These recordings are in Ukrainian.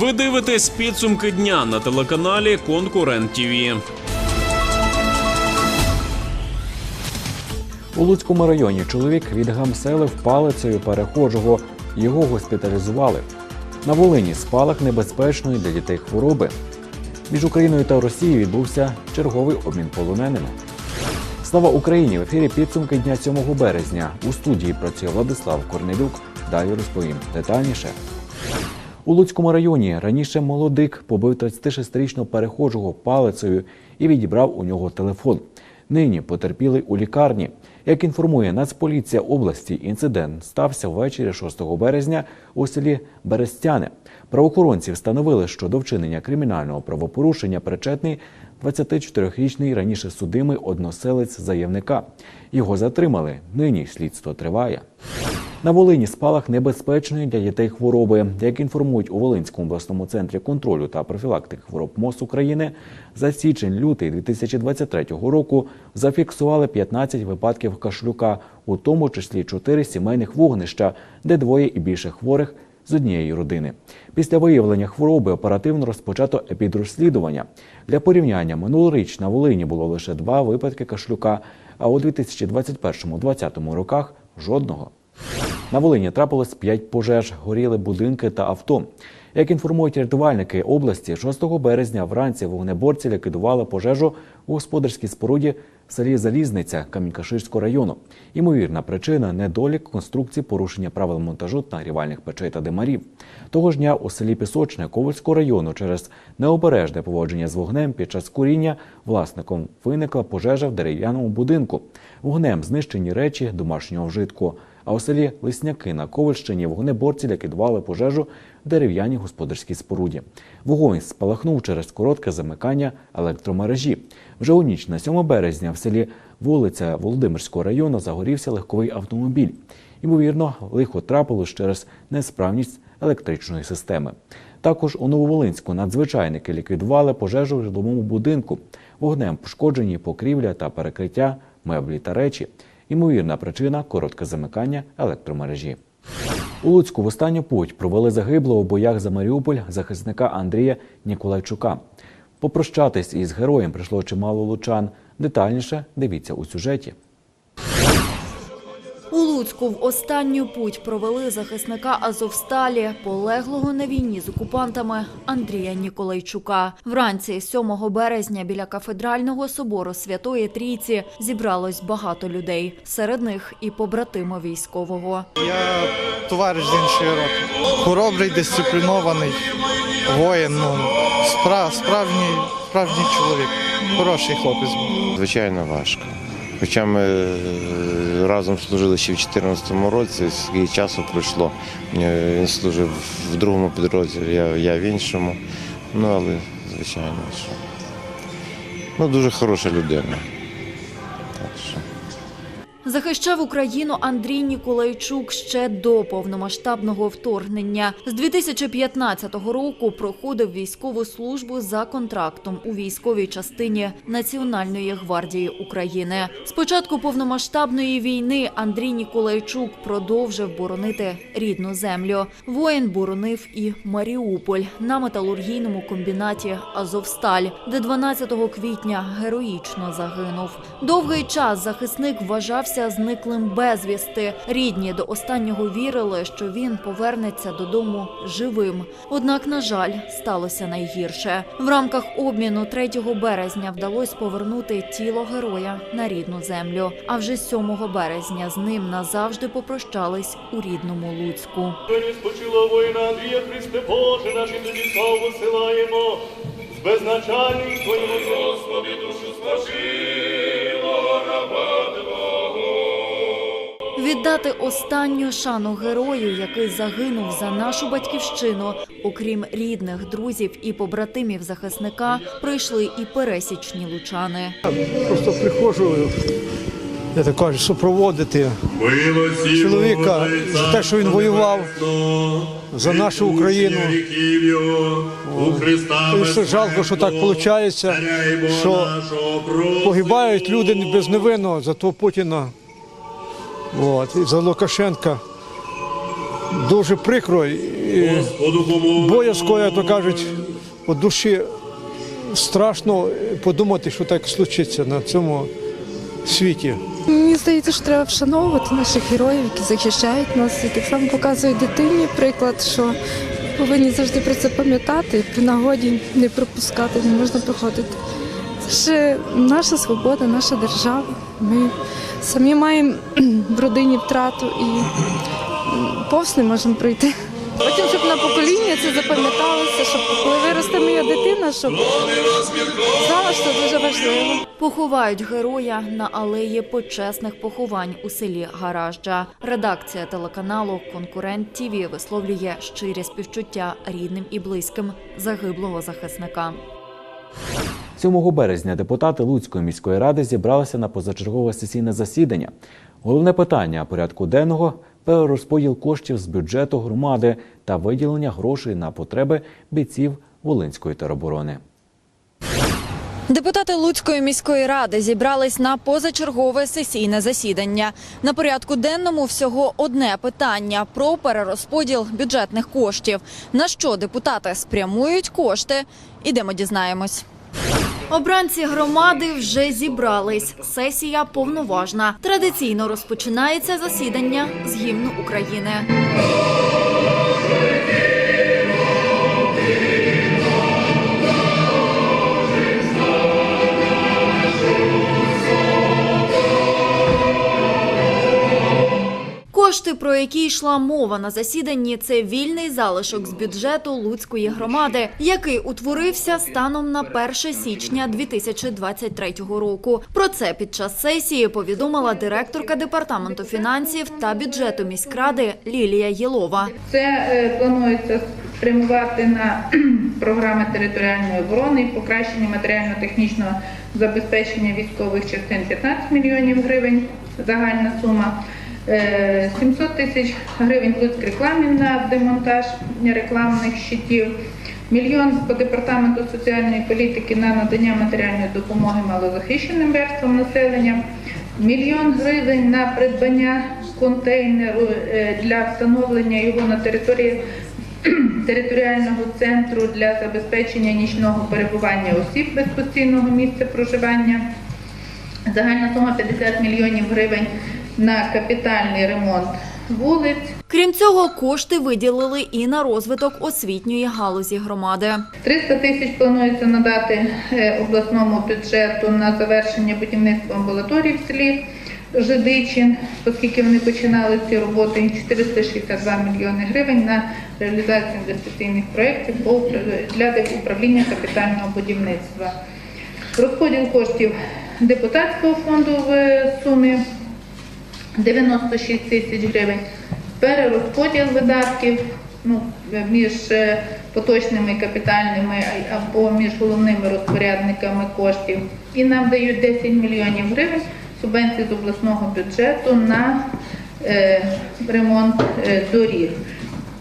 Ви дивитесь підсумки дня на телеканалі Конкурент ТІВІ. У Луцькому районі чоловік відгамселив палицею перехожого. Його госпіталізували. На Волині спалах небезпечної для дітей хвороби. Між Україною та Росією відбувся черговий обмін полоненими. Слава Україні! В ефірі підсумки дня 7 березня. У студії працює Владислав Корнелюк. Далі розповім детальніше. У Луцькому районі раніше молодик побив 36-річного перехожого палицею і відібрав у нього телефон. Нині потерпілий у лікарні. Як інформує Нацполіція області, інцидент стався ввечері 6 березня у селі Берестяне. Правоохоронці встановили, що до вчинення кримінального правопорушення причетний 24-річний раніше судимий односелець заявника. Його затримали. Нині слідство триває. На Волині спалах небезпечної для дітей хвороби. Як інформують у Волинському обласному центрі контролю та профілактики хвороб МОЗ України, за січень-лютий 2023 року зафіксували 15 випадків кашлюка, у тому числі 4 сімейних вогнища, де двоє і більше хворих з однієї родини. Після виявлення хвороби оперативно розпочато епідрозслідування. Для порівняння минулоріч на Волині було лише два випадки кашлюка, а у 2021-2020 роках жодного. На Волині трапилось 5 пожеж, горіли будинки та авто. Як інформують рятувальники області, 6 березня вранці вогнеборці ліквідували пожежу у господарській споруді в селі Залізниця Камінькаширського району. Ймовірна причина недолік конструкції порушення правил монтажу нагрівальних печей та димарів. Того ж дня у селі Пісочне Ковальського району через необережне поводження з вогнем під час куріння власником виникла пожежа в дерев'яному будинку. Вогнем знищені речі домашнього вжитку. А у селі Лисняки на Ковальщині вогнеборці ліквідували пожежу в дерев'яній господарській споруді. Вогонь спалахнув через коротке замикання електромережі. Вже у ніч на 7 березня в селі вулиця Володимирського району загорівся легковий автомобіль. Ймовірно, лихо трапилось через несправність електричної системи. Також у Нововолинську надзвичайники ліквідували пожежу в житловому будинку. Вогнем пошкоджені покрівля та перекриття, меблі та речі. Ймовірна причина коротке замикання електромережі. У Луцьку в останню путь провели загиблого у боях за Маріуполь захисника Андрія Ніколайчука. Попрощатись із героєм прийшло чимало лучан. Детальніше дивіться у сюжеті. У Луцьку в останню путь провели захисника Азовсталі, полеглого на війні з окупантами Андрія Ніколайчука. Вранці 7 березня біля кафедрального собору Святої Трійці зібралось багато людей. Серед них і побратими військового. Я товариш з іншої роти. Хоробрий, дисциплінований воїн, ну, спра- справжній, справжній чоловік. Хороший хлопець. Звичайно, важко. Хоча ми е, разом служили ще в 2014 році, скільки часу пройшло. Е, Він служив в другому підрозділі, я, я в іншому. Ну, але, звичайно, що. Ну, дуже хороша людина. Захищав Україну Андрій Ніколайчук ще до повномасштабного вторгнення. З 2015 року проходив військову службу за контрактом у військовій частині Національної гвардії України. З початку повномасштабної війни Андрій Ніколайчук продовжив боронити рідну землю. Воїн боронив і Маріуполь на металургійному комбінаті Азовсталь, де 12 квітня героїчно загинув. Довгий час захисник вважався зниклим безвісти. Рідні до останнього вірили, що він повернеться додому живим. Однак, на жаль, сталося найгірше. В рамках обміну 3 березня вдалося повернути тіло героя на рідну землю. А вже 7 березня з ним назавжди попрощались у рідному Луцьку. Спочила воїна Андрія Христе Боже, тобі славу висилаємо. З безначальним твоїм Господи, душу спочило Віддати останню шану герою, який загинув за нашу батьківщину, окрім рідних, друзів і побратимів захисника, прийшли і пересічні лучани. Просто приходжу, я так кажу, супроводити чоловіка за те, що він воював за нашу Україну. Що жалко, що так виходить, що погибають люди безневинно того Путіна. От, і за Лукашенка. дуже прикро і боязко, як то кажуть, по душі страшно подумати, що так случиться на цьому світі. Мені здається, що треба вшановувати наших героїв, які захищають нас, і так само показують дитині приклад, що повинні завжди про це пам'ятати і при нагоді не пропускати, не можна проходити. Це ж наша свобода, наша держава. Ми самі маємо в родині втрату і повз не можемо пройти. Потім, щоб на покоління це запам'яталося, щоб коли виросте моя дитина, щоб знала, що дуже важливо. Поховають героя на алеї почесних поховань у селі Гаражджа. Редакція телеканалу Конкурент ТІВІ висловлює щирі співчуття рідним і близьким загиблого захисника. 7 березня депутати Луцької міської ради зібралися на позачергове сесійне засідання. Головне питання порядку денного перерозподіл коштів з бюджету громади та виділення грошей на потреби бійців Волинської тероборони. Депутати Луцької міської ради зібрались на позачергове сесійне засідання. На порядку денному всього одне питання про перерозподіл бюджетних коштів. На що депутати спрямують кошти? Ідемо дізнаємось. Обранці громади вже зібрались. Сесія повноважна. Традиційно розпочинається засідання з гімну України. Кошти, про які йшла мова на засіданні, це вільний залишок з бюджету Луцької громади, який утворився станом на 1 січня 2023 року. Про це під час сесії повідомила директорка департаменту фінансів та бюджету міськради Лілія Єлова. Це е, планується спрямувати на програми територіальної оборони, і покращення матеріально-технічного забезпечення військових частин 15 мільйонів гривень, загальна сума. Е, 700 тисяч гривень плюс рекламів на демонтаж рекламних щитів. Мільйон по департаменту соціальної політики на надання матеріальної допомоги малозахищеним верствам населення. Мільйон гривень на придбання контейнеру е, для встановлення його на території територіального центру для забезпечення нічного перебування осіб без постійного місця проживання. Загальна сума 50 мільйонів гривень на капітальний ремонт вулиць. Крім цього, кошти виділили і на розвиток освітньої галузі громади. 300 тисяч планується надати е, обласному бюджету на завершення будівництва амбулаторії в селі Жидичин, оскільки вони починали ці роботи, 462 мільйони гривень на реалізацію інвестиційних проєктів для управління капітального будівництва. Розподіл коштів депутатського фонду в сумі 96 тисяч гривень, перерозподіл видатків ну, між е, поточними капітальними або між головними розпорядниками коштів. І нам дають 10 мільйонів гривень субвенції з обласного бюджету на е, ремонт е, доріг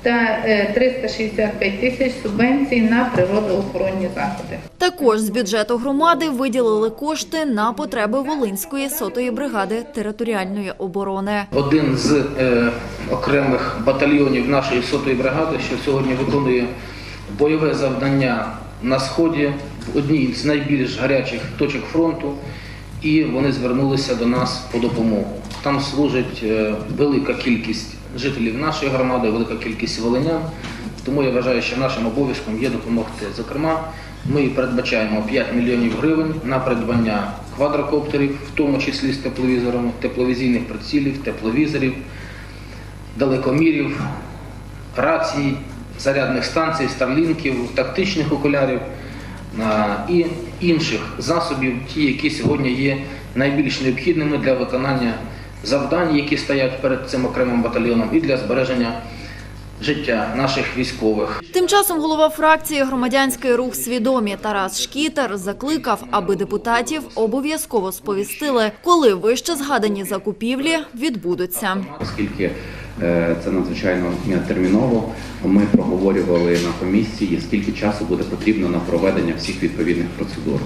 та е, 365 тисяч субвенцій на природоохоронні заходи. Також з бюджету громади виділили кошти на потреби Волинської сотої бригади територіальної оборони. один з е, окремих батальйонів нашої сотої бригади, що сьогодні виконує бойове завдання на сході в одній з найбільш гарячих точок фронту, і вони звернулися до нас по допомогу. Там служить е, велика кількість жителів нашої громади, велика кількість волинян. Тому я вважаю, що нашим обов'язком є допомогти. Зокрема, ми передбачаємо 5 мільйонів гривень на придбання квадрокоптерів, в тому числі з тепловізорами, тепловізійних прицілів, тепловізорів, далекомірів, рацій, зарядних станцій, старлінків, тактичних окулярів і інших засобів, ті, які сьогодні є найбільш необхідними для виконання завдань, які стоять перед цим окремим батальйоном, і для збереження життя наших військових. Тим часом голова фракції громадянський рух свідомі Тарас Шкітер закликав, аби депутатів обов'язково сповістили, коли вище згадані закупівлі відбудуться. оскільки е, це надзвичайно терміново. Ми проговорювали на комісії, скільки часу буде потрібно на проведення всіх відповідних процедур.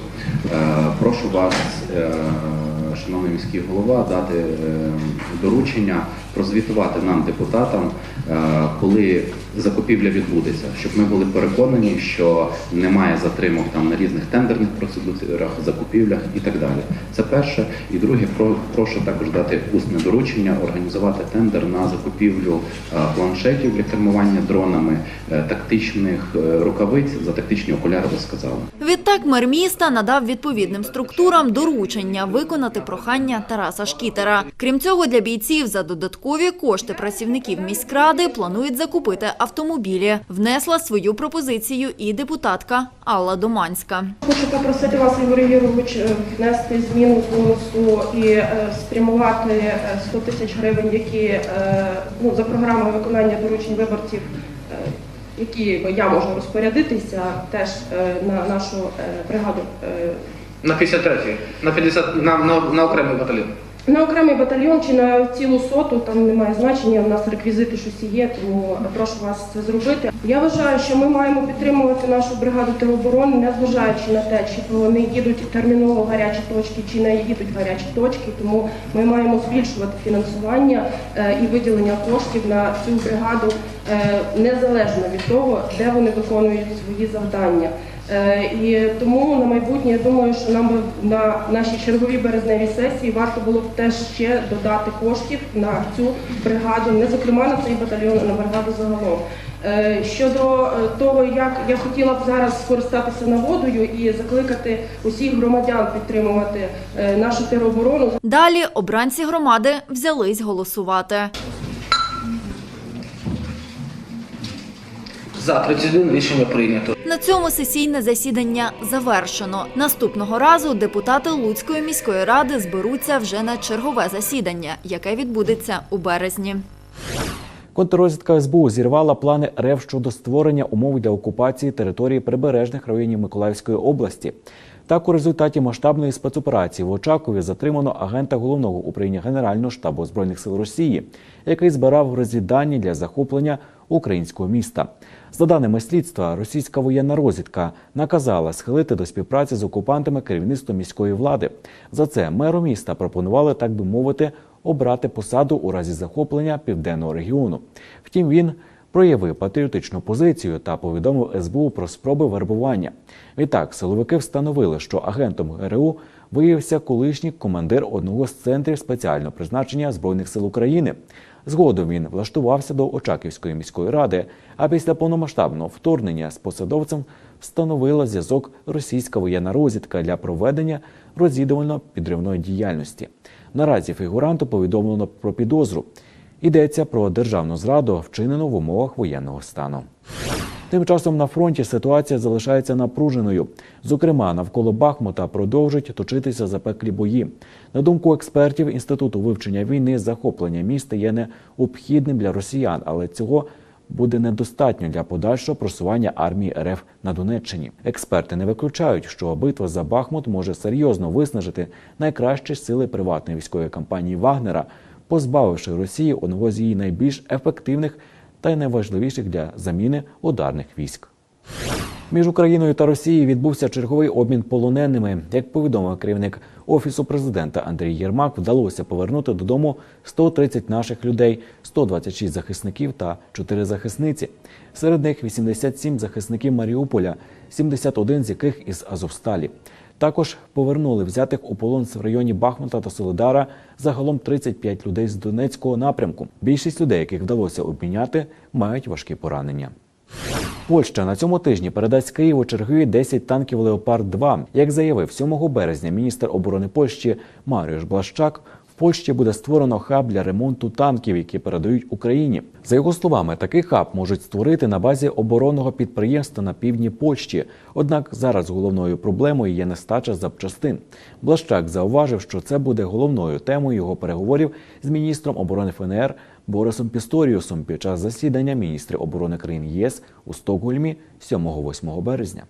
Е, Прошу вас е, шановний міський голова, дати е, доручення прозвітувати нам, депутатам, коли закупівля відбудеться, щоб ми були переконані, що немає затримок там на різних тендерних процедурах, закупівлях і так далі. Це перше. І друге, прошу також дати усне доручення, організувати тендер на закупівлю е, планшетів для кермування дронами, е, тактичних е, рукавиць за тактичні окуляри, ви сказали. Відтак мер міста надав відповідним структурам доручення виконати прохання Тараса Шкітера. Крім цього, для бійців за додаткові кошти працівників міськради планують закупити автомобілі. Внесла свою пропозицію і депутатка Алла Доманська. Хочу попросити вас, Ігор Ігорович, е, внести зміну бонусу і е, спрямувати е, 100 тисяч гривень, які е, ну, за програмою виконання доручень виборців, е, які я можу розпорядитися, теж е, на нашу е, бригаду. е, На 53-й, на 50, на, на, на окремий батальйон. На окремий батальйон чи на цілу соту, там немає значення, у нас реквізити щось є, тому прошу вас це зробити. Я вважаю, що ми маємо підтримувати нашу бригаду тероборони, незважаючи на те, чи вони їдуть терміново в гарячі точки, чи не їдуть в гарячі точки. Тому ми маємо збільшувати фінансування е, і виділення коштів на цю бригаду е, незалежно від того, де вони виконують свої завдання. Е, І тому на майбутнє я думаю, що нам би на нашій черговій березневій сесії варто було б теж ще додати коштів на цю бригаду, не зокрема на цей батальйон, а на бригаду загалом. Е, Щодо е, того, як я хотіла б зараз скористатися нагодою і закликати усіх громадян підтримувати нашу тероборону. Далі обранці громади взялись голосувати. За 31 рішення прийнято. На цьому сесійне засідання завершено. Наступного разу депутати Луцької міської ради зберуться вже на чергове засідання, яке відбудеться у березні. Контррозвідка СБУ зірвала плани РФ щодо створення умов для окупації території прибережних районів Миколаївської області. Так, у результаті масштабної спецоперації в Очакові затримано агента головного управління Генерального штабу збройних сил Росії, який збирав розвіддані для захоплення українського міста. За даними слідства, російська воєнна розвідка наказала схилити до співпраці з окупантами керівництво міської влади. За це меру міста пропонували, так би мовити, обрати посаду у разі захоплення південного регіону. Втім, він проявив патріотичну позицію та повідомив СБУ про спроби вербування. Відтак, силовики встановили, що агентом ГРУ виявився колишній командир одного з центрів спеціального призначення збройних сил України. Згодом він влаштувався до Очаківської міської ради, а після повномасштабного вторгнення з посадовцем встановила зв'язок російська воєнна розвідка для проведення розвідувально-підривної діяльності. Наразі фігуранту повідомлено про підозру. Йдеться про державну зраду, вчинену в умовах воєнного стану. Тим часом на фронті ситуація залишається напруженою. Зокрема, навколо Бахмута продовжують точитися запеклі бої. На думку експертів Інституту вивчення війни, захоплення міста є необхідним для росіян, але цього буде недостатньо для подальшого просування армії РФ на Донеччині. Експерти не виключають, що битва за Бахмут може серйозно виснажити найкращі сили приватної військової компанії Вагнера, позбавивши Росії одного з її найбільш ефективних та й найважливіших для заміни ударних військ. Між Україною та Росією відбувся черговий обмін полоненими. Як повідомив керівник офісу президента Андрій Єрмак, вдалося повернути додому 130 наших людей, 126 захисників та 4 захисниці. Серед них 87 захисників Маріуполя, 71 з яких із Азовсталі. Також повернули взятих у полон в районі Бахмута та Солидара загалом 35 людей з Донецького напрямку. Більшість людей, яких вдалося обміняти, мають важкі поранення. Польща на цьому тижні передасть Києву черги 10 танків Леопард 2 Як заявив 7 березня міністр оборони Польщі Маріуш Блащак, в Польщі буде створено хаб для ремонту танків, які передають Україні. За його словами, такий хаб можуть створити на базі оборонного підприємства на півдні Польщі. Однак зараз головною проблемою є нестача запчастин. Блащак зауважив, що це буде головною темою його переговорів з міністром оборони ФНР Борисом Пісторіусом під час засідання міністрів оборони країн ЄС у Стокгольмі 7-8 березня.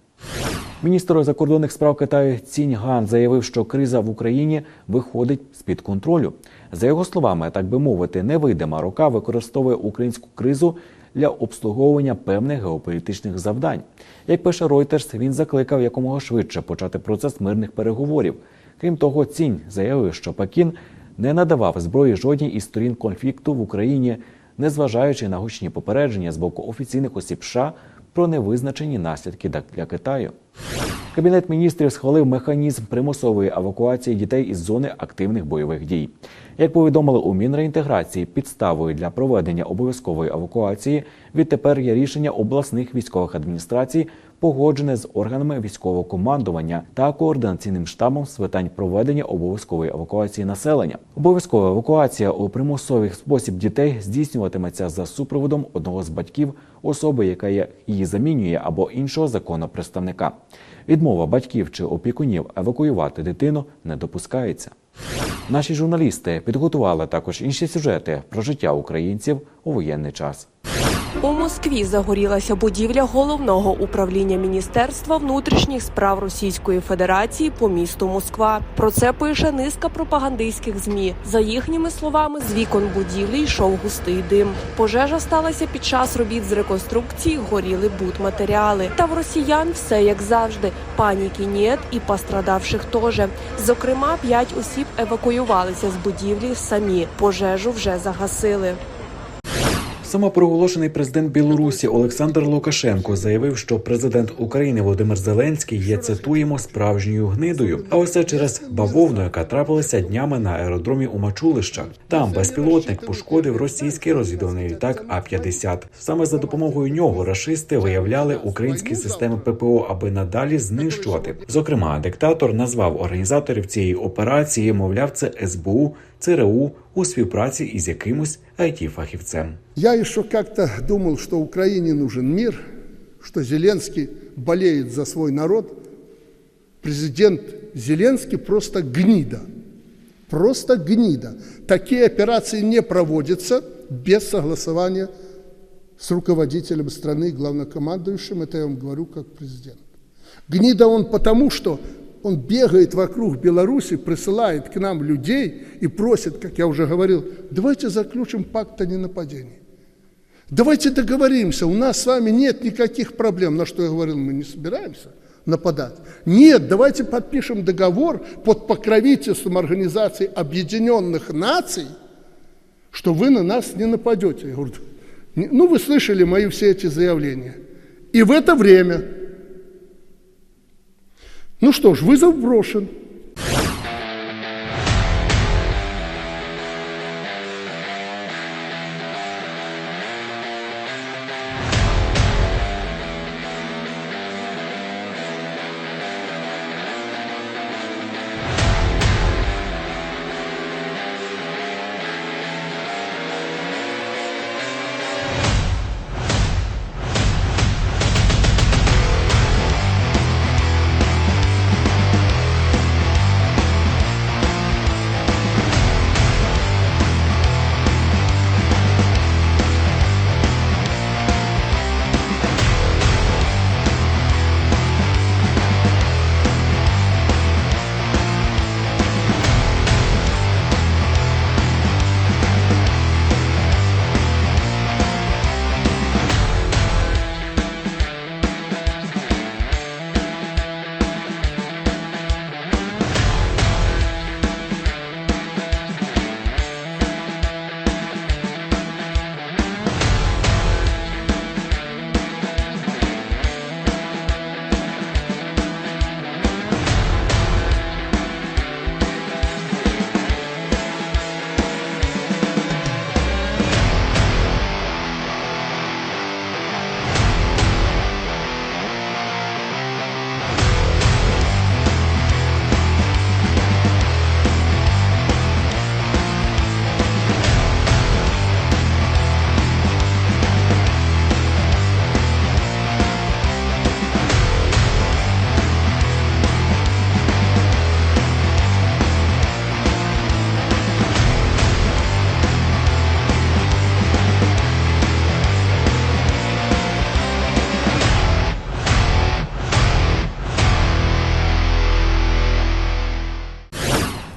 Міністр закордонних справ Китаю Цінь Ган заявив, що криза в Україні виходить з-під контролю. За його словами, так би мовити, невидима рука використовує українську кризу для обслуговування певних геополітичних завдань. Як пише Reuters, він закликав якомога швидше почати процес мирних переговорів. Крім того, цінь заявив, що Пекін не надавав зброї жодній із сторін конфлікту в Україні, незважаючи на гучні попередження з боку офіційних осіб США про невизначені наслідки для Китаю. Кабінет міністрів схвалив механізм примусової евакуації дітей із зони активних бойових дій. Як повідомили у Мінреінтеграції, підставою для проведення обов'язкової евакуації відтепер є рішення обласних військових адміністрацій, погоджене з органами військового командування та координаційним штабом з питань проведення обов'язкової евакуації населення. Обов'язкова евакуація у примусовий спосіб дітей здійснюватиметься за супроводом одного з батьків особи, яка її замінює, або іншого законного представника. Відмова батьків чи опікунів евакуювати дитину не допускається. Наші журналісти підготували також інші сюжети про життя українців у воєнний час. У Москві загорілася будівля головного управління Міністерства внутрішніх справ Російської Федерації по місту Москва. Про це пише низка пропагандистських змі. За їхніми словами, з вікон будівлі йшов густий дим. Пожежа сталася під час робіт з реконструкції, горіли будматеріали. Та в росіян все як завжди. Паніки нет і пострадавших теж. Зокрема, п'ять осіб евакуювалися з будівлі самі. Пожежу вже загасили. Самопроголошений президент Білорусі Олександр Лукашенко заявив, що президент України Володимир Зеленський є цитуємо справжньою гнидою. А це через бавовну, яка трапилася днями на аеродромі у Мачулищах. Там безпілотник пошкодив російський розвідувальний літак А 50 Саме за допомогою нього рашисти виявляли українські системи ППО, аби надалі знищувати. Зокрема, диктатор назвав організаторів цієї операції, мовляв, це СБУ. ЦРУ у співпраці із якимось it фахівцем Я еще как-то думал, что Украине нужен мир, что Зеленский болеет за свой народ. Президент Зеленский просто гнида. Просто гнида. Такие операции не проводятся без согласования с руководителем страны, главнокомандующим. Это я вам говорю как президент. Гнида он потому, что он бегает вокруг Беларуси, присылает к нам людей и просит, как я уже говорил, давайте заключим пакт о ненападении. Давайте договоримся, у нас с вами нет никаких проблем. На что я говорил, мы не собираемся нападать. Нет, давайте подпишем договор под покровительством Организации Объединенных Наций, что вы на нас не нападете. Я говорю, ну вы слышали мои все эти заявления. И в это время ну что ж, вызов брошен.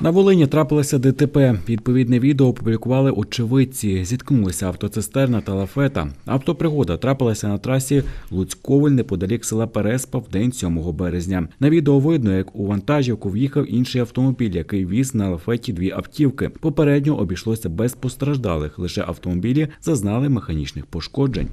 На Волині трапилося ДТП. Відповідне відео опублікували очевидці. Зіткнулися автоцистерна та лафета. Автопригода трапилася на трасі Луцьковель неподалік села Переспа в день 7 березня. На відео видно, як у вантажівку в'їхав інший автомобіль, який віз на лафеті дві автівки. Попередньо обійшлося без постраждалих. Лише автомобілі зазнали механічних пошкоджень.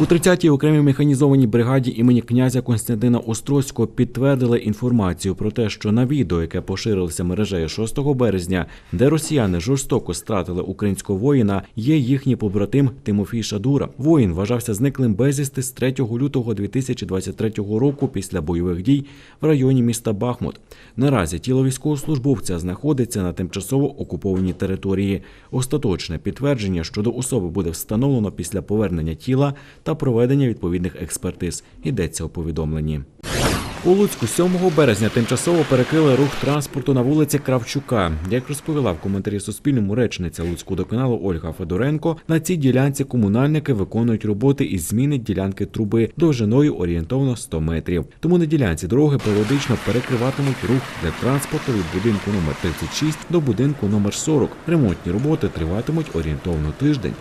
У 30-й окремій механізованій бригаді імені князя Константина Острозького підтвердили інформацію про те, що на відео, яке поширилося мережею 6 березня, де росіяни жорстоко стратили українського воїна, є їхній побратим Тимофій Шадура. Воїн вважався зниклим безвісти з 3 лютого 2023 року після бойових дій в районі міста Бахмут. Наразі тіло військовослужбовця знаходиться на тимчасово окупованій території. Остаточне підтвердження щодо особи буде встановлено після повернення тіла та проведення відповідних експертиз. Йдеться у повідомленні. У Луцьку 7 березня тимчасово перекрили рух транспорту на вулиці Кравчука. Як розповіла в коментарі Суспільному речниця Луцького доканалу Ольга Федоренко, на цій ділянці комунальники виконують роботи із зміни ділянки труби довжиною орієнтовно 100 метрів. Тому на ділянці дороги періодично перекриватимуть рух для транспорту від будинку номер 36 до будинку номер 40. Ремонтні роботи триватимуть орієнтовно тиждень.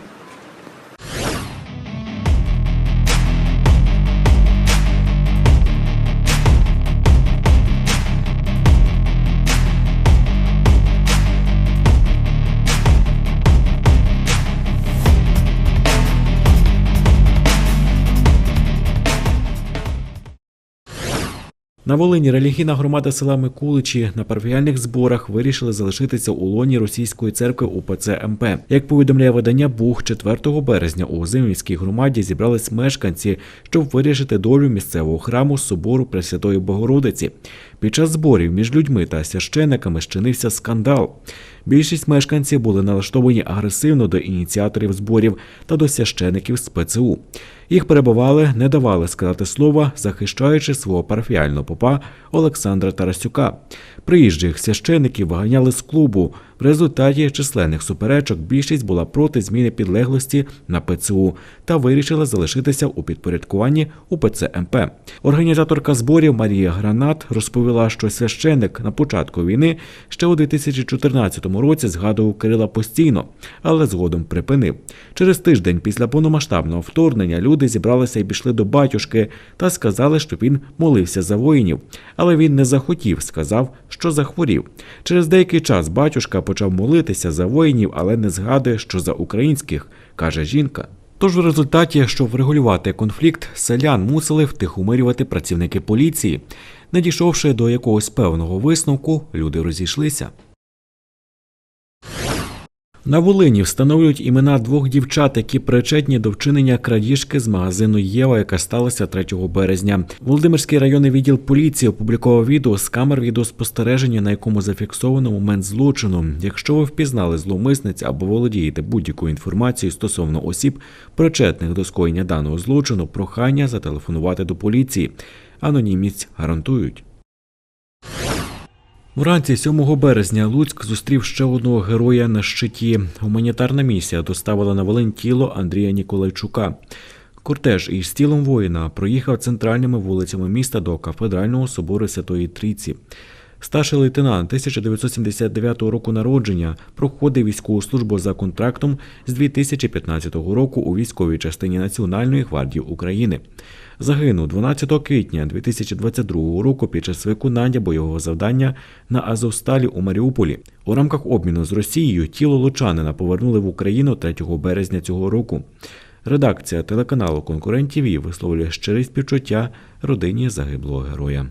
На Волині релігійна громада села Микуличі на парфіальних зборах вирішили залишитися у лоні російської церкви УПЦ МП. Як повідомляє видання Бух, 4 березня у Озимівській громаді зібрались мешканці, щоб вирішити долю місцевого храму собору Пресвятої Богородиці. Під час зборів між людьми та священиками щинився скандал. Більшість мешканців були налаштовані агресивно до ініціаторів зборів та до священиків з ПЦУ. Їх перебували, не давали сказати слова, захищаючи свого парафіального попа Олександра Тарасюка. Приїжджих священиків виганяли з клубу. В результаті численних суперечок більшість була проти зміни підлеглості на ПЦУ та вирішила залишитися у підпорядкуванні УПЦ МП. Організаторка зборів Марія Гранат розповіла, що священик на початку війни ще у 2014 році згадував Кирила постійно, але згодом припинив. Через тиждень після повномасштабного вторгнення люди зібралися і пішли до батюшки та сказали, що він молився за воїнів. Але він не захотів, сказав, що захворів. Через деякий час батюшка почав молитися за воїнів, але не згадує, що за українських, каже жінка. Тож в результаті, щоб врегулювати конфлікт, селян мусили втихомирювати працівники поліції. Не дійшовши до якогось певного висновку, люди розійшлися. На Волині встановлюють імена двох дівчат, які причетні до вчинення крадіжки з магазину Єва, яка сталася 3 березня. Володимирський районний відділ поліції опублікував відео з камер відеоспостереження, на якому зафіксовано момент злочину. Якщо ви впізнали зловмисниць або володієте будь-якою інформацією стосовно осіб, причетних до скоєння даного злочину, прохання зателефонувати до поліції. Анонімність гарантують. Вранці 7 березня Луцьк зустрів ще одного героя на щиті. Гуманітарна місія доставила на Волинь тіло Андрія Ніколайчука. Кортеж із тілом воїна проїхав центральними вулицями міста до кафедрального собору Святої Трійці. Старший лейтенант 1979 року народження проходив військову службу за контрактом з 2015 року у військовій частині Національної гвардії України. Загинув 12 квітня 2022 року під час виконання бойового завдання на Азовсталі у Маріуполі. У рамках обміну з Росією тіло лучанина повернули в Україну 3 березня цього року. Редакція телеканалу Конкурент ТІВІ висловлює щирі співчуття родині загиблого героя.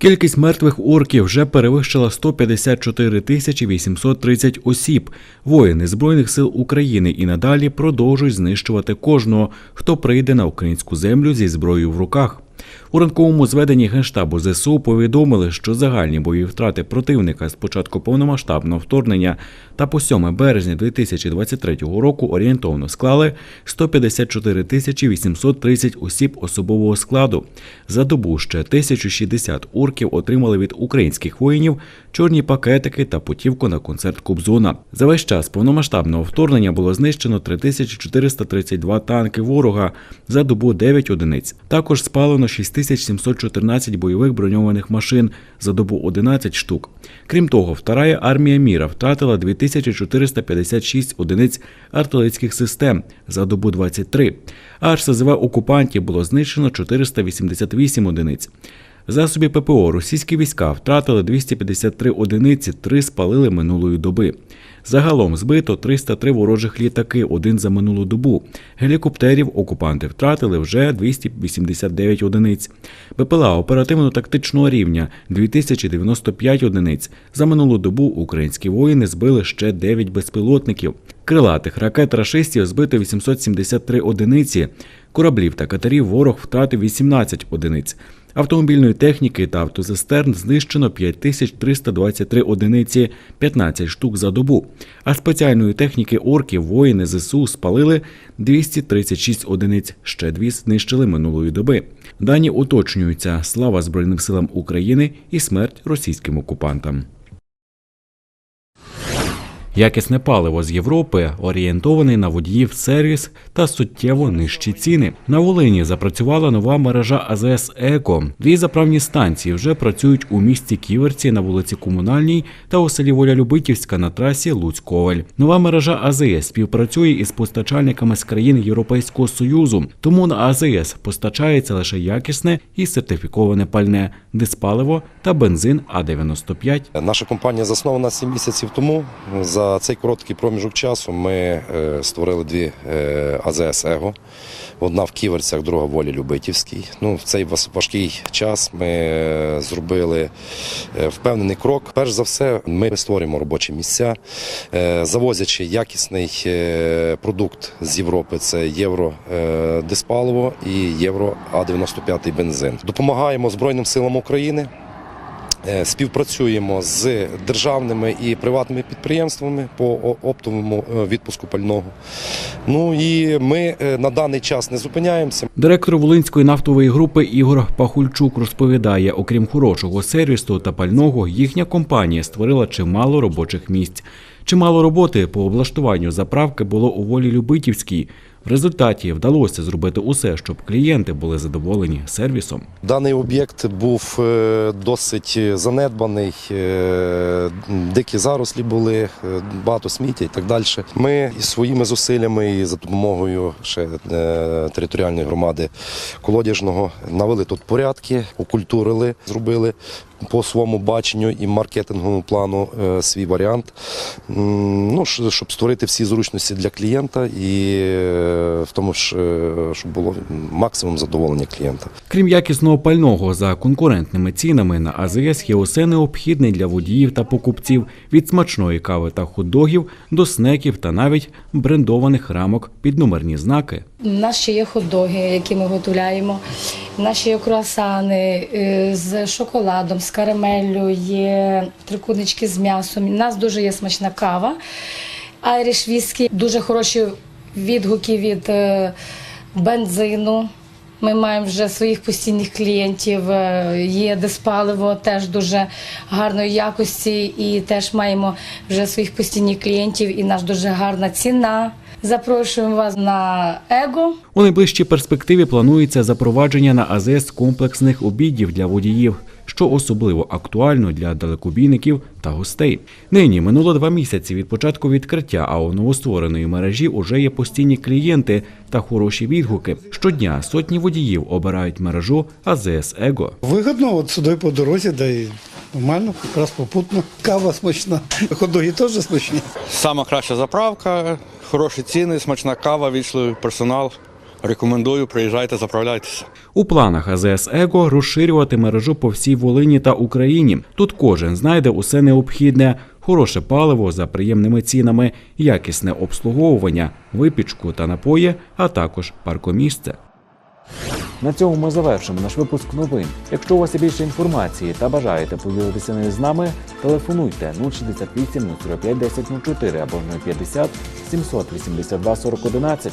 Кількість мертвих орків вже перевищила 154 тисячі 830 осіб. Воїни Збройних сил України і надалі продовжують знищувати кожного, хто прийде на українську землю зі зброєю в руках. У ранковому зведенні Генштабу ЗСУ повідомили, що загальні бойові втрати противника з початку повномасштабного вторгнення та по 7 березня 2023 року орієнтовно склали 154 тисячі 830 осіб особового складу. За добу ще 1060 орків отримали від українських воїнів чорні пакетики та путівку на концерт Кобзона. За весь час повномасштабного вторгнення було знищено 3432 танки ворога за добу 9 одиниць. Також спалено 6000 7714 бойових броньованих машин, за добу 11 штук. Крім того, вторая армія міра втратила 2456 одиниць артилерійських систем, за добу 23. А РСЗВ окупантів було знищено 488 одиниць. Засобі ППО російські війська втратили 253 одиниці, 3 спалили минулої доби. Загалом збито 303 ворожих літаки, один за минулу добу. Гелікоптерів окупанти втратили вже 289 одиниць. БПЛА оперативно-тактичного рівня 2095 одиниць. За минулу добу українські воїни збили ще 9 безпілотників. Крилатих ракет рашистів збито 873 одиниці. Кораблів та катерів ворог втратив 18 одиниць. Автомобільної техніки та автозистерн знищено 5323 одиниці, 15 штук за добу. А спеціальної техніки орків воїни ЗСУ спалили 236 одиниць, ще дві знищили минулої доби. Дані уточнюються. Слава Збройним силам України і смерть російським окупантам. Якісне паливо з Європи орієнтований на водіїв сервіс та суттєво нижчі ціни. На Волині запрацювала нова мережа АЗС Еко. Дві заправні станції вже працюють у місті Ківерці на вулиці Комунальній та у селі Воля-Любитівська на трасі Луцьковель. Нова мережа АЗС співпрацює із постачальниками з країн Європейського союзу. Тому на АЗС постачається лише якісне і сертифіковане пальне, диспаливо та бензин А95. Наша компанія заснована 7 місяців тому. За цей короткий проміжок часу ми е, створили дві е, АЗС Его. Одна в Ківерцях, друга в Волі Любитівській. Ну, в цей важкий час ми е, зробили е, впевнений крок. Перш за все, ми створюємо робочі місця, е, завозячи якісний продукт з Європи. Це євро е, диспаливо і євро А95 бензин. Допомагаємо Збройним силам України. Е, Співпрацюємо з державними і приватними підприємствами по оптовому е, відпуску пального. Ну і ми е, на даний час не зупиняємося. Директор Волинської нафтової групи Ігор Пахульчук розповідає, окрім хорошого сервісу та пального, їхня компанія створила чимало робочих місць. Чимало роботи по облаштуванню заправки було у волі Любитівській. В результаті вдалося зробити усе, щоб клієнти були задоволені сервісом. Даний об'єкт був е, досить занедбаний, е, дикі зарослі були, е, багато сміття і так далі. Ми своїми зусиллями і за допомогою ще територіальної громади колодяжного навели тут порядки, окультурили, зробили по своєму баченню і маркетинговому плану свій варіант. Ну, щоб створити всі зручності для клієнта і в тому ж, е, щоб було максимум задоволення клієнта. Крім якісного пального за конкурентними цінами на АЗС є усе необхідне для водіїв та покупців від смачної кави та хот-догів до снеків та навіть брендованих рамок під номерні знаки. У нас ще є хот-доги, які ми готуємо. У нас ще є круасани е, з шоколадом, з карамеллю, є трикутнички з м'ясом. У нас дуже є смачна кава. Айріш віскі, дуже хороші відгуки від е, бензину. Ми маємо вже своїх постійних клієнтів. е, Є диспаливо теж дуже гарної якості, і теж маємо вже своїх постійних клієнтів, і наш дуже гарна ціна. Запрошуємо вас на его. У найближчій перспективі планується запровадження на АЗС комплексних обідів для водіїв, що особливо актуально для далекобійників та гостей. Нині минуло два місяці від початку відкриття, а у новоствореної мережі уже є постійні клієнти та хороші відгуки. Щодня сотні водіїв обирають мережу АЗС Его. Вигодно, от сюди по дорозі, да і нормально, якраз попутно. Кава смачна, ходоги теж смачні. Сама краща заправка, хороші ціни, смачна кава, вічливий персонал. Рекомендую, приїжджайте, заправляйтеся. У планах АЗС Его розширювати мережу по всій Волині та Україні. Тут кожен знайде усе необхідне: хороше паливо за приємними цінами, якісне обслуговування, випічку та напої, а також паркомісце. На цьому ми завершимо наш випуск новин. Якщо у вас є більше інформації та бажаєте поділитися нею з нами, телефонуйте 068 05 1004 або 050 782 40 11.